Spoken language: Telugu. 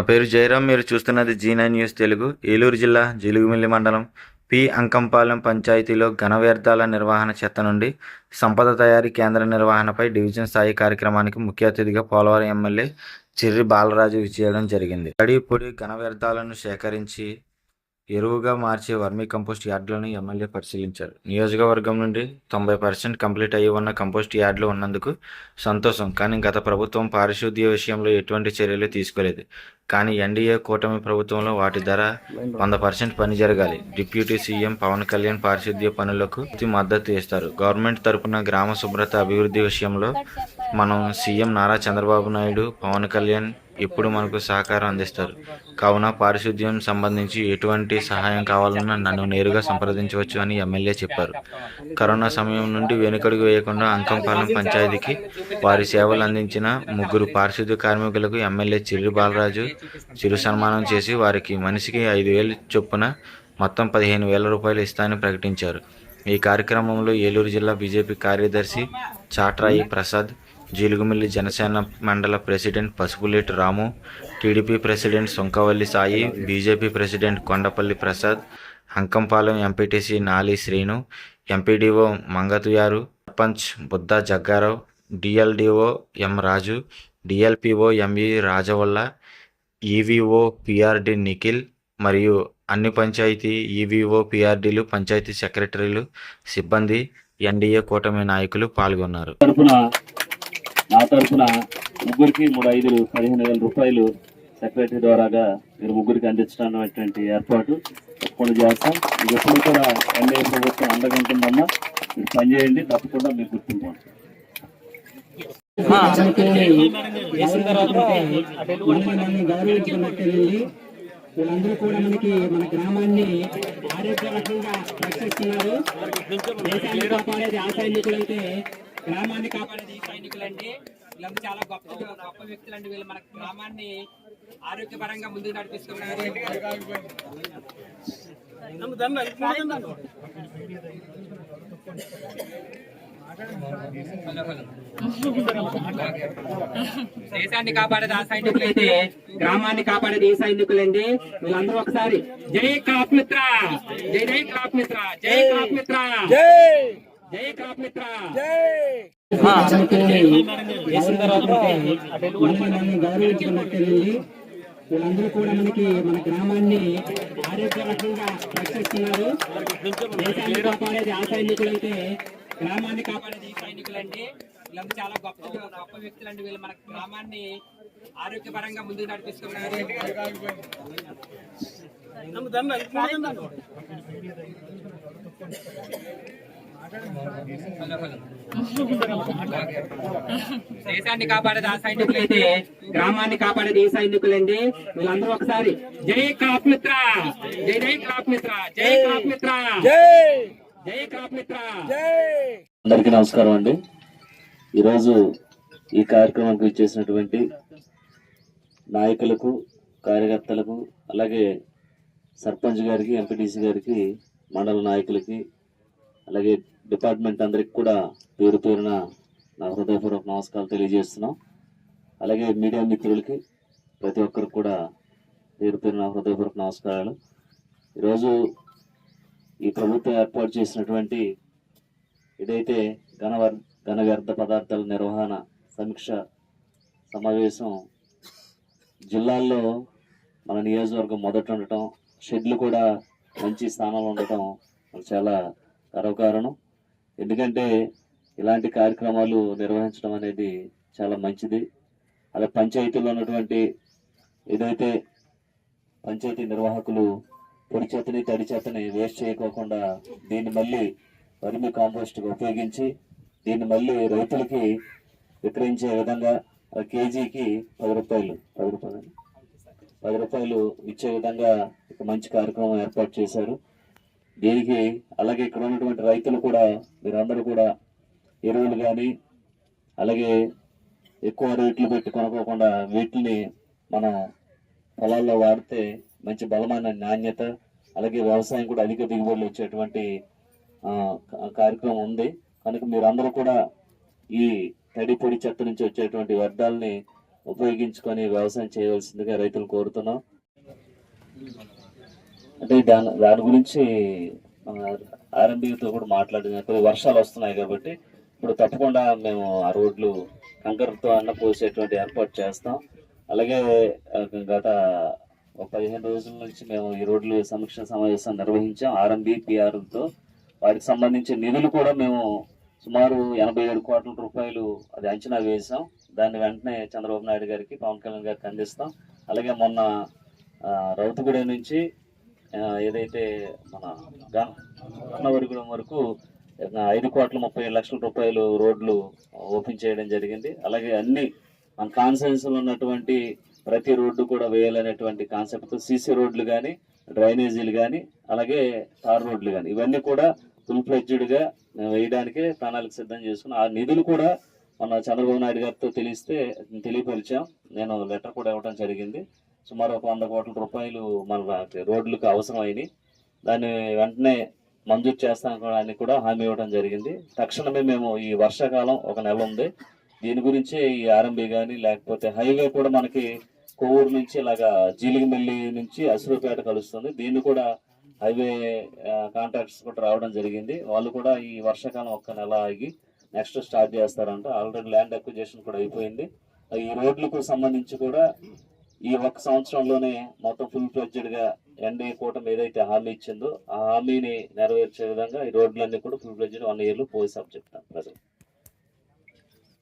నా పేరు జయరాం మీరు చూస్తున్నది Zee nine News Telugu. Eluru జిల్లా జిలుగుమిల్లి మండలం పి. అంకంపాలెం పంచాయతీలో ఘన వ్యర్థాల నిర్వహణ చెత్త నుండి సంపద తయారీ కేంద్ర నిర్వహణపై డివిజన్ స్థాయి కార్యక్రమానికి ముఖ్య అతిథిగా పోలవరం ఎమ్మెల్యే చిర్రి బాలరాజు విచ్చేయడం జరిగింది. తడి పొడి ఘన వ్యర్థాలను సేకరించి ఎరువుగా మార్చే వర్మీ కంపోస్ట్ యార్డులను ఎమ్మెల్యే పరిశీలించారు. నియోజకవర్గం నుండి తొంభై పర్సెంట్ కంప్లీట్ అయ్యి ఉన్న కంపోస్ట్ యార్డులు ఉన్నందుకు సంతోషం. కానీ గత ప్రభుత్వం పారిశుద్ధ్య విషయంలో ఎటువంటి చర్యలు తీసుకోలేదు. కానీ ఎన్డీఏ కూటమి ప్రభుత్వంలో వాటి ధర వంద పర్సెంట్ పని జరగాలి. డిప్యూటీ సీఎం పవన్ కళ్యాణ్ పారిశుద్ధ్య పనులకు మద్దతు ఇస్తారు. గవర్నమెంట్ తరపున గ్రామ శుభ్రత అభివృద్ధి విషయంలో మనం సీఎం నారా చంద్రబాబు నాయుడు పవన్ కళ్యాణ్ ఎప్పుడు మనకు సహకారం అందిస్తారు. కావున పారిశుద్ధ్యం సంబంధించి ఎటువంటి సహాయం కావాలన్నా నన్ను నేరుగా సంప్రదించవచ్చు అని ఎమ్మెల్యే చెప్పారు. కరోనా సమయం నుండి వెనుకడుగు వేయకుండా అంకంపాలెం పంచాయతీకి వారి సేవలు అందించిన ముగ్గురు పారిశుద్ధ్య కార్మికులకు ఎమ్మెల్యే చిరు బాలరాజు చిరు సన్మానం చేసి వారికి మనిషికి ఐదు వేలు చొప్పున మొత్తం పదిహేను వేల రూపాయలు ఇస్తానని ప్రకటించారు. ఈ కార్యక్రమంలో ఏలూరు జిల్లా బీజేపీ కార్యదర్శి చాట్రాయి ప్రసాద్ జీలుగుమిల్లి జనసేన మండల president Pasupuleti Ramu TDP president Sunkavalli Sai BJP president Kondapalli Prasad Hankampalem MPTC Nali Srinu MPDO Mangathayaru sarpanch Buddha Jaggarao DLDO M Raju DLPO ME Rajavalla EVO PRD Nikhil మరియు అన్ని పంచాయతీ ఈవీఓ పిఆర్డీలు పంచాయతీ సెక్రటరీలు సిబ్బంది ఎన్డీఏ కూటమి నాయకులు పాల్గొన్నారు. తరఫున నా తరఫున ముగ్గురికి మూడు ఐదు పదిహేను వేల రూపాయలు సెక్రటరీ ద్వారాగా మీరు ముగ్గురికి అందించడానికి ఏర్పాటు తప్పకుండా చేస్తాం. ఇది ఎప్పుడు కూడా ఎన్ఏ ప్రభుత్వం అండగా ఉంటుందమ్మా మీరు పనిచేయండి తప్పకుండా మీరు గుర్తింపు ఉంటుంది. వీళ్ళందరూ కూడా మనకి మన గ్రామాన్ని ఆరోగ్యవంతంగా రక్షిస్తున్నారు. దేశాన్ని కాపాడేది ఆ సైనికులు గ్రామాన్ని కాపాడేది ఈ సైనికులు అండి చాలా గొప్ప గొప్ప వ్యక్తులు అండి వీళ్ళు మన గ్రామాన్ని ఆరోగ్యపరంగా ముందుకు నడిపిస్తున్నారు. దేశాన్ని కాపాడేది ఆ సైనికులు అయితే గ్రామాన్ని కాపాడేది ఈ సైనికులండి వీళ్ళందరూ ఒకసారి జై కాప్మిత్ర జై జై కాప్ మిత్ర జై కాప్ మిత్ర. జై తర్వాత మనల్ని గౌరవించుకున్నట్టేనండి వీళ్ళందరూ కూడా మనకి మన గ్రామాన్ని ఆరోగ్యవంతంగా రక్షిస్తున్నారు. దేశాన్ని కాపాడేది ఆ సైనికులు అయితే గ్రామాన్ని కాపాడేది ఈ సైనికులండి వీళ్ళందరూ చాలా గొప్ప గొప్ప వ్యక్తులు అండి వీళ్ళు మన గ్రామాన్ని ఆరోగ్యపరంగా ముందుకు నడిపిస్తున్నారు. దేశాన్ని కాపాడేది ఆ సైనికులు అయితే గ్రామాన్ని కాపాడేది ఈ సైనికులండి వీళ్ళందరూ ఒకసారి జై కాప్ మిత్ర! జై జై కాప్ మిత్ర! జై కాప్ మిత్ర! జై కాప్ మిత్ర! అందరికీ నమస్కారం అండి. ఈరోజు ఈ కార్యక్రమానికి ఇచ్చేసినటువంటి నాయకులకు కార్యకర్తలకు అలాగే సర్పంచ్ గారికి ఎంపీటీసీ గారికి మండల నాయకులకి అలాగే డిపార్ట్మెంట్ అందరికి కూడా పేరు పేరున నా హృదయపూర్వక నమస్కారాలు తెలియజేస్తున్నాం. అలాగే మీడియా మిత్రులకి ప్రతి ఒక్కరికి కూడా పేరు పేరున హృదయపూర్వక నమస్కారాలు. ఈరోజు ఈ ప్రభుత్వం ఏర్పాటు చేసినటువంటి ఇదైతే ఘనవర్ ఘన వ్యర్థ పదార్థాల నిర్వహణ సమీక్ష సమావేశం. జిల్లాల్లో మన నియోజకవర్గం మొదట ఉండటం షెడ్లు కూడా మంచి స్థానంలో ఉండటం చాలా సర్వకారణం ఎందుకంటే ఇలాంటి కార్యక్రమాలు నిర్వహించడం అనేది చాలా మంచిది. అలా పంచాయతీలో ఉన్నటువంటి ఏదైతే పంచాయతీ నిర్వాహకులు పొడి చెత్తని తడి చెత్తని వేస్ట్ చేయకోకుండా దీన్ని మళ్ళీ వర్మి కాంపోస్ట్గా ఉపయోగించి దీన్ని మళ్ళీ రైతులకి విక్రయించే విధంగా కేజీకి పది రూపాయలు పది రూపాయలు పది రూపాయలు ఇచ్చే విధంగా ఒక మంచి కార్యక్రమం ఏర్పాటు చేశారు. దీనికి? అలాగే ఇక్కడ ఉన్నటువంటి రైతులు కూడా మీరందరూ కూడా ఎరువులు కానీ అలాగే ఎక్కువ రేట్లు పెట్టి కొనుక్కోకుండా వీటిని మనం పొలాల్లో వాడితే మంచి బలమైన నాణ్యత అలాగే వ్యవసాయం కూడా అధిక దిగుబడులు వచ్చేటువంటి కార్యక్రమం ఉంది. కనుక మీరందరూ కూడా ఈ తడి పొడి చెత్త నుంచి వచ్చేటువంటి వ్యర్థాలని ఉపయోగించుకొని వ్యవసాయం చేయవలసిందిగా రైతులు కోరుతున్నాం. అంటే దాని దాని గురించి ఆర్ఎంబీతో కూడా మాట్లాడిన వర్షాలు వస్తున్నాయి కాబట్టి ఇప్పుడు తప్పకుండా మేము ఆ రోడ్లు కంకరతో అన్న పోసేటువంటి ఏర్పాటు చేస్తాం. అలాగే గత ఒక పదిహేను రోజుల నుంచి మేము ఈ రోడ్లు సమీక్ష సమావేశం నిర్వహించాం. ఆర్ఎంబి పిఆర్తో వారికి సంబంధించిన నిధులు కూడా మేము సుమారు ఎనభై ఏడు కోట్ల రూపాయలు అది అంచనా వేసాం దాన్ని వెంటనే చంద్రబాబు నాయుడు గారికి పవన్ కళ్యాణ్ గారికి అందిస్తాం. అలాగే మొన్న ఆ, రౌతుగూడెం నుంచి ఏదైతే మన గన్నవరిగూడెం వరకు ఐదు కోట్ల ముప్పై లక్షల రూపాయలు రోడ్లు ఓపెన్ చేయడం జరిగింది. అలాగే అన్ని మన కాన్సెన్స్లో ఉన్నటువంటి ప్రతి రోడ్డు కూడా వేయాలనేటువంటి కాన్సెప్ట్తో సీసీ రోడ్లు కానీ డ్రైనేజీలు కానీ అలాగే తార్ రోడ్లు కానీ ఇవన్నీ కూడా ఫుల్ ఫ్లెడ్జ్డ్ మేము వేయడానికి ప్రణాళిక సిద్ధం చేసుకున్నాం. ఆ నిధులు కూడా మన చంద్రబాబు నాయుడు గారితో తెలిస్తే తెలియపరిచాం. నేను లెటర్ కూడా ఇవ్వడం జరిగింది. సుమారు ఒక వంద కోట్ల రూపాయలు మన రోడ్లకు అవసరమైనవి దాన్ని వెంటనే మంజూరు చేస్తానికి కూడా హామీ ఇవ్వడం జరిగింది. తక్షణమే మేము ఈ వర్షాకాలం ఒక నెల ఉంది. దీని గురించి ఈ ఆర్ఎంబి కానీ లేకపోతే హైవే కూడా మనకి కొవ్వూరు నుంచి ఇలాగా జీలిగిమిల్లి నుంచి అసురుపేట కలుస్తుంది. దీన్ని కూడా హైవే కాంట్రాక్ట్స్ కూడా రావడం జరిగింది. వాళ్ళు కూడా ఈ వర్షాకాలం ఒక్క నెల ఆగి నెక్స్ట్ స్టార్ట్ చేస్తారంట. ఆల్రెడీ ల్యాండ్ అక్విజేషన్ కూడా అయిపోయింది. ఈ రోడ్లకు సంబంధించి కూడా ఈ ఒక్క సంవత్సరంలోనే మొత్తం ఫుల్ ఫ్లెడ్జెడ్గా ఎన్డీఏ కూటమి ఏదైతే హామీ ఇచ్చిందో ఆ హామీని నెరవేర్చే విధంగా ఈ రోడ్లన్నీ కూడా ఫుల్ ఫ్లెడ్జెడ్ వన్ ఇయర్లో పోసాం చెప్తాను ప్రజలు.